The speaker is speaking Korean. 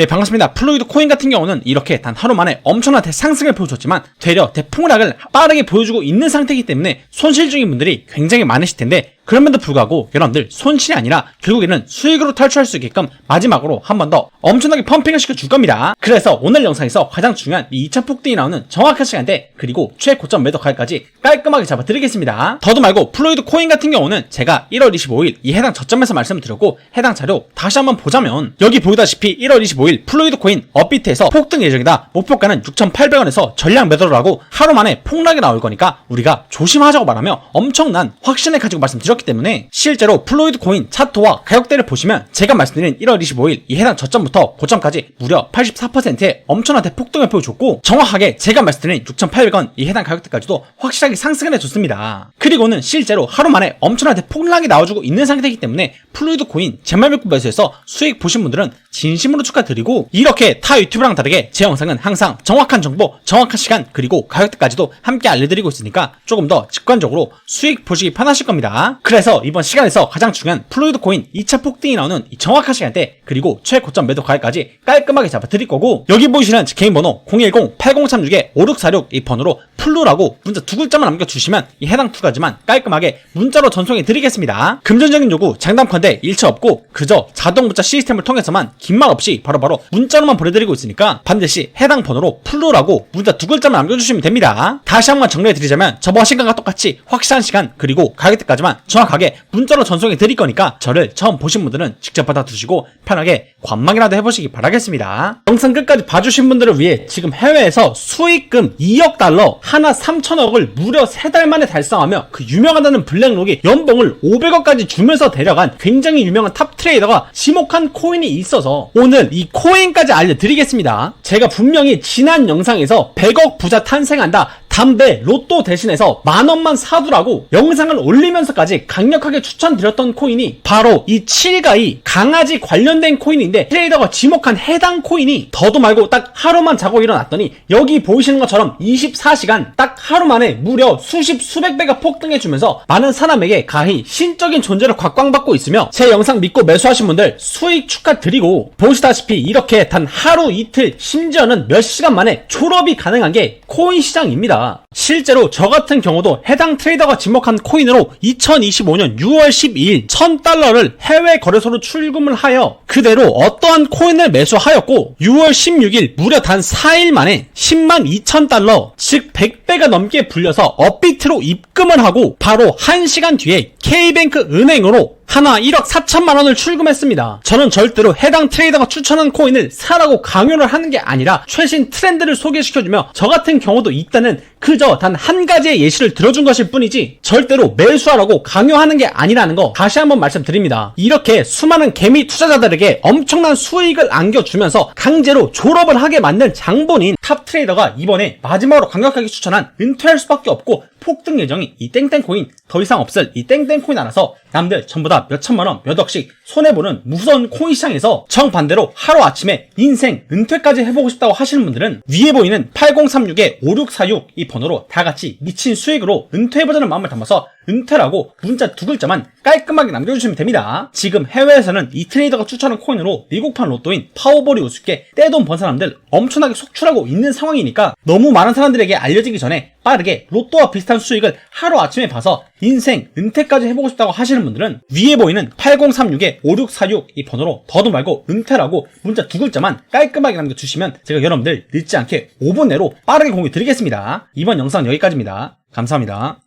네 반갑습니다. 플루이드 코인 같은 경우는 이렇게 단 하루 만에 엄청난 대상승을 보여줬지만 되려 대폭락을 빠르게 보여주고 있는 상태이기 때문에 손실 중인 분들이 굉장히 많으실 텐데 그럼에도 불구하고 여러분들 손실이 아니라 결국에는 수익으로 탈출할 수 있게끔 마지막으로 한 번 더 엄청나게 펌핑을 시켜줄 겁니다. 그래서 오늘 영상에서 가장 중요한 이 2차 폭등이 나오는 정확한 시간대 그리고 최고점 매도 가격까지 깔끔하게 잡아드리겠습니다. 더도 말고 플로이드 코인 같은 경우는 제가 1월 25일 이 해당 저점에서 말씀을 드렸고 해당 자료 다시 한번 보자면 여기 보이다시피 1월 25일 플로이드 코인 업비트에서 폭등 예정이다. 목표가는 6,800원에서 전량 매도를 하고 하루 만에 폭락이 나올 거니까 우리가 조심하자고 말하며 엄청난 확신을 가지고 말씀드렸 기 때문에 실제로 플로이드 코인 차트와 가격대를 보시면 제가 말씀드린 1월 25일 이 해당 저점부터 고점까지 무려 84%의 엄청난 대폭등을 보여줬고 정확하게 제가 말씀드린 6,800원 이 해당 가격대까지도 확실하게 상승을 해줬습니다. 그리고는 실제로 하루 만에 엄청난 대폭락이 나와주고 있는 상태이기 때문에 플루이드 코인 제말매급 매수에서 수익 보신 분들은 진심으로 축하드리고 이렇게 타 유튜브랑 다르게 제 영상은 항상 정확한 정보, 정확한 시간 그리고 가격대까지도 함께 알려드리고 있으니까 조금 더 직관적으로 수익 보시기 편하실 겁니다. 그래서 이번 시간에서 가장 중요한 플루이드 코인 2차 폭등이 나오는 이 정확한 시간대 그리고 최고점 매도 가격까지 깔끔하게 잡아드릴 거고 여기 보이시는 제 개인 번호 010-8036-5646 이 번호로 플루라고 문자 두 글자만 남겨주시면 이 해당 두 가지만 깔끔하게 문자로 전송해 드리겠습니다. 금전적인 요구 장담컨대 일체 없고 그저 자동 문자 시스템을 통해서만 긴 말 없이 바로바로 문자로만 보내드리고 있으니까 반드시 해당 번호로 플루라고 문자 두 글자만 남겨주시면 됩니다. 다시 한번 정리해 드리자면 저번 시간과 똑같이 확실한 시간 그리고 가격대까지만 정확하게 문자로 전송해 드릴 거니까 저를 처음 보신 분들은 직접 받아두시고 편하게 관망이라도 해보시기 바라겠습니다. 영상 끝까지 봐주신 분들을 위해 지금 해외에서 수익금 2억 달러 하나 3천억을 무려 3달 만에 달성하며 그 유명하다는 블랙록이 연봉을 500억까지 주면서 데려간 굉장히 유명한 탑 트레이더가 지목한 코인이 있어서 오늘 이 코인까지 알려드리겠습니다. 제가 분명히 지난 영상에서 100억 부자 탄생한다 담배 로또 대신해서 만 원만 사두라고 영상을 올리면서까지 강력하게 추천드렸던 코인이 바로 이 7가이 강아지 관련된 코인인데 트레이더가 지목한 해당 코인이 더도 말고 딱 하루만 자고 일어났더니 여기 보이시는 것처럼 24시간 딱 하루 만에 무려 수십 수백 배가 폭등해주면서 많은 사람에게 가히 신적인 존재를 곽광받고 있으며 제 영상 믿고 매수하신 분들 수익 축하드리고 보시다시피 이렇게 단 하루 이틀 심지어는 몇 시간 만에 졸업이 가능한 게 코인 시장입니다. 있다. 실제로 저 같은 경우도 해당 트레이더가 지목한 코인으로 2025년 6월 12일 1000달러를 해외 거래소로 출금을 하여 그대로 어떠한 코인을 매수하였고 6월 16일 무려 단 4일 만에 10만 2000달러 즉 100배가 넘게 불려서 업비트로 입금을 하고 바로 1시간 뒤에 K뱅크 은행으로 하나 1억 4천만 원을 출금했습니다. 저는 절대로 해당 트레이더가 추천한 코인을 사라고 강요를 하는 게 아니라 최신 트렌드를 소개시켜주며 저 같은 경우도 있다는 그저 단 한 가지의 예시를 들어준 것일 뿐이지 절대로 매수하라고 강요하는 게 아니라는 거 다시 한번 말씀드립니다. 이렇게 수많은 개미 투자자들에게 엄청난 수익을 안겨주면서 강제로 졸업을 하게 만든 장본인 탑 트레이더가 이번에 마지막으로 강력하게 추천한 은퇴할 수밖에 없고 폭등 예정이 이 땡땡코인 더 이상 없을 이 땡땡코인 알아서 남들 전부 다 몇천만원 몇억씩 손해보는 무서운 코인 시장에서 정반대로 하루아침에 인생 은퇴까지 해보고 싶다고 하시는 분들은 위에 보이는 8036-5646이 번호 로 다 같이 미친 수익으로 은퇴해보자는 마음을 담아서 은퇴라고 문자 두 글자만 깔끔하게 남겨주시면 됩니다. 지금 해외에서는 이 트레이더가 추천한 코인으로 미국판 로또인 파워볼이 우습게 떼돈 번 사람들 엄청나게 속출하고 있는 상황이니까 너무 많은 사람들에게 알려지기 전에 빠르게 로또와 비슷한 수익을 하루아침에 봐서 인생 은퇴까지 해보고 싶다고 하시는 분들은 위에 보이는 8036-5646 이 번호로 더도 말고 은퇴라고 문자 두 글자만 깔끔하게 남겨주시면 제가 여러분들 늦지 않게 5분 내로 빠르게 공유 드리겠습니다. 이번 영상 여기까지입니다. 감사합니다.